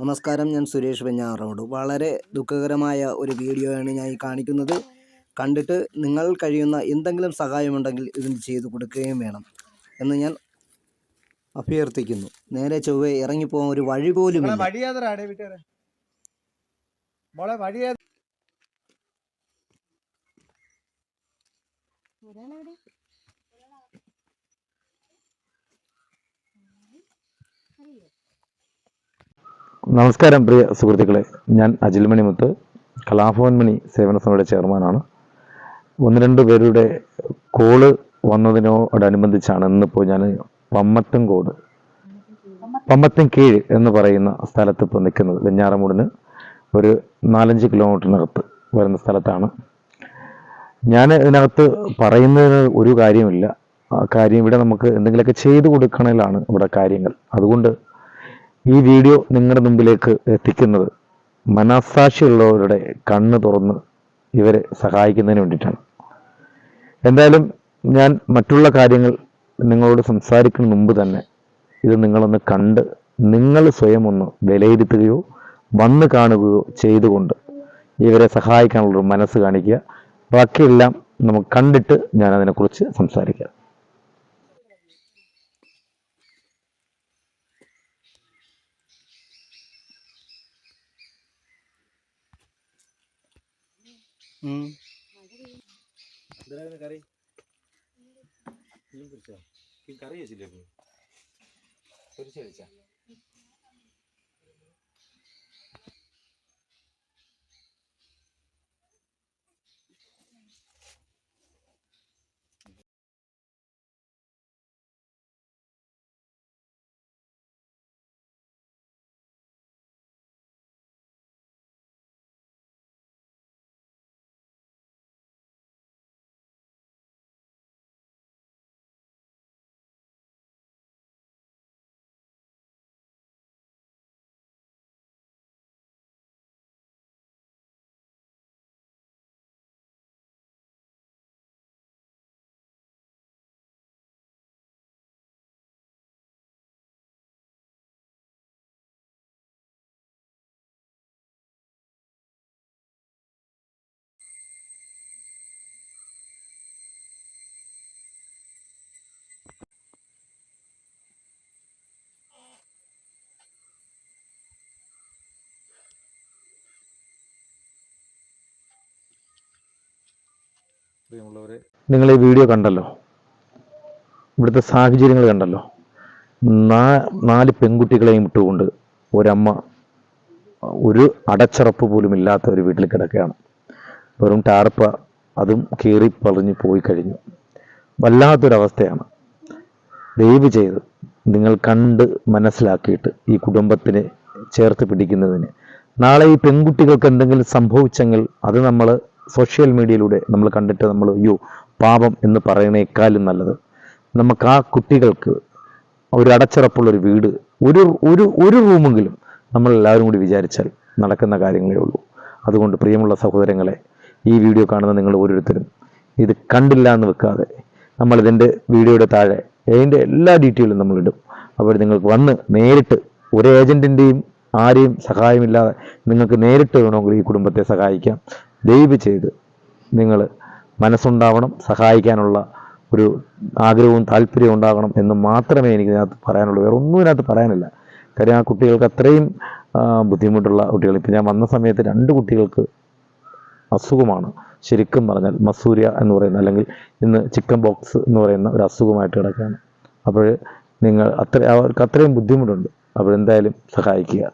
നമസ്കാരം ഞാൻ സുരേഷ് വെഞ്ഞാറോട്. വളരെ ദുഃഖകരമായ ഒരു വീഡിയോയാണ് ഞാൻ ഈ കാണിക്കുന്നത്. കണ്ടിട്ട് നിങ്ങൾ കഴിയുന്ന എന്തെങ്കിലും സഹായമുണ്ടെങ്കിൽ ഇതിന് ചെയ്തു കൊടുക്കുകയും വേണം എന്ന് ഞാൻ അഭ്യർത്ഥിക്കുന്നു. നേരെ ചൊവ്വേ ഇറങ്ങിപ്പോകാൻ ഒരു വഴി പോലും മോളെ നമസ്കാരം പ്രിയ സുഹൃത്തുക്കളെ. ഞാൻ അജിൽ മണിമുത്ത് കലാഭവൻ മണി സേവന സമിതിയുടെ ചെയർമാനാണ്. ഒന്ന് രണ്ട് പേരുടെ കോൾ വന്നതിനോടനുബന്ധിച്ചാണ് ഇന്നിപ്പോൾ ഞാൻ പമ്മത്തുംകോട് പമ്മത്തും കീഴ് എന്ന് പറയുന്ന സ്ഥലത്ത് ഇപ്പോൾ നിൽക്കുന്നത്. വെഞ്ഞാറമൂടിന് ഒരു നാലഞ്ച് കിലോമീറ്ററിനകത്ത് വരുന്ന സ്ഥലത്താണ്. ഞാൻ ഇതിനകത്ത് പറയുന്നതിന് ഒരു കാര്യമില്ല. ആ കാര്യം ഇവിടെ നമുക്ക് എന്തെങ്കിലുമൊക്കെ ചെയ്തു കൊടുക്കണതിലാണ് ഇവിടെ കാര്യങ്ങൾ. അതുകൊണ്ട് ഈ വീഡിയോ നിങ്ങളുടെ മുമ്പിലേക്ക് എത്തിക്കുന്നത് മനസാക്ഷിയുള്ളവരുടെ കണ്ണ് തുറന്ന് ഇവരെ സഹായിക്കുന്നതിന് വേണ്ടിയിട്ടാണ്. എന്തായാലും ഞാൻ മറ്റുള്ള കാര്യങ്ങൾ നിങ്ങളോട് സംസാരിക്കുന്ന മുമ്പ് തന്നെ ഇത് നിങ്ങളൊന്ന് കണ്ട് നിങ്ങൾ സ്വയം ഒന്ന് വിലയിരുത്തുകയോ വന്ന് കാണുകയോ ചെയ്തുകൊണ്ട് ഇവരെ സഹായിക്കാനുള്ളൊരു മനസ്സ് കാണിക്കുക. ബാക്കിയെല്ലാം നമുക്ക് കണ്ടിട്ട് ഞാൻ അതിനെക്കുറിച്ച് സംസാരിക്കാം. കറി? കറി വെച്ചില്ലേ പൊരിച്ചു കഴിച്ചാ നിങ്ങൾ ഈ വീഡിയോ കണ്ടല്ലോ? ഇവിടുത്തെ സാഹചര്യങ്ങൾ കണ്ടല്ലോ? നാല് പെൺകുട്ടികളെയും ഇട്ടുകൊണ്ട് ഒരമ്മ ഒരു അടച്ചറപ്പ് പോലും ഇല്ലാത്ത ഒരു വീട്ടിൽ കിടക്കുകയാണ്. വെറും ടാർപ്പ അതും കീറി പറിഞ്ഞ് പോയി കഴിഞ്ഞു. വല്ലാത്തൊരവസ്ഥയാണ്. ദയവ് ചെയ്ത് നിങ്ങൾ കണ്ട് മനസ്സിലാക്കിയിട്ട് ഈ കുടുംബത്തിനെ ചേർത്ത് പിടിക്കുന്നതിന്. നാളെ ഈ പെൺകുട്ടികൾക്ക് എന്തെങ്കിലും സംഭവിച്ചെങ്കിൽ അത് നമ്മൾ സോഷ്യൽ മീഡിയയിലൂടെ നമ്മൾ കണ്ടിട്ട് നമ്മൾ അയ്യോ പാപം എന്ന് പറയുന്നേക്കാളും നല്ലത്. നമുക്ക് ആ കുട്ടികൾക്ക് ഒരു അടച്ചിറപ്പുള്ള ഒരു വീട് ഒരു ഒരു ഒരു റൂമെങ്കിലും നമ്മൾ എല്ലാവരും കൂടി വിചാരിച്ചാൽ നടക്കുന്ന കാര്യങ്ങളേ ഉള്ളൂ. അതുകൊണ്ട് പ്രിയമുള്ള സഹോദരങ്ങളെ ഈ വീഡിയോ കാണുന്ന നിങ്ങൾ ഓരോരുത്തരും ഇത് കണ്ടില്ല എന്ന് വെക്കാതെ നമ്മളിതിന്റെ വീഡിയോയുടെ താഴെ അതിന്റെ എല്ലാ ഡീറ്റെയിലും നമ്മളിടും അപ്പോൾ നിങ്ങൾക്ക് വന്ന് നേരിട്ട് ഒരു ഏജന്റിന്റെയും ആരെയും സഹായമില്ലാതെ നിങ്ങൾക്ക് നേരിട്ട് വേണമെങ്കിൽ ഈ കുടുംബത്തെ സഹായിക്കാം. ദയവ് ചെയ്ത് നിങ്ങൾ മനസ്സുണ്ടാവണം സഹായിക്കാനുള്ള ഒരു ആഗ്രഹവും താല്പര്യവും ഉണ്ടാകണം എന്ന് മാത്രമേ എനിക്ക് ഇതിനകത്ത് പറയാനുള്ളൂ. വേറെ ഒന്നും ഇതിനകത്ത് പറയാനില്ല. കാര്യം ആ കുട്ടികൾക്ക് അത്രയും ബുദ്ധിമുട്ടുള്ള കുട്ടികൾ. ഇപ്പം ഞാൻ വന്ന സമയത്ത് രണ്ട് കുട്ടികൾക്ക് അസുഖമാണ്. ശരിക്കും പറഞ്ഞാൽ മസൂര്യ എന്ന് പറയുന്ന അല്ലെങ്കിൽ ഇന്ന് ചിക്കൻ ബോക്സ് എന്ന് പറയുന്ന ഒരു അസുഖമായിട്ട് കിടക്കുകയാണ്. അപ്പോൾ നിങ്ങൾ അത്ര അവർക്ക് അത്രയും ബുദ്ധിമുട്ടുണ്ട്. അപ്പോൾ എന്തായാലും സഹായിക്കുക.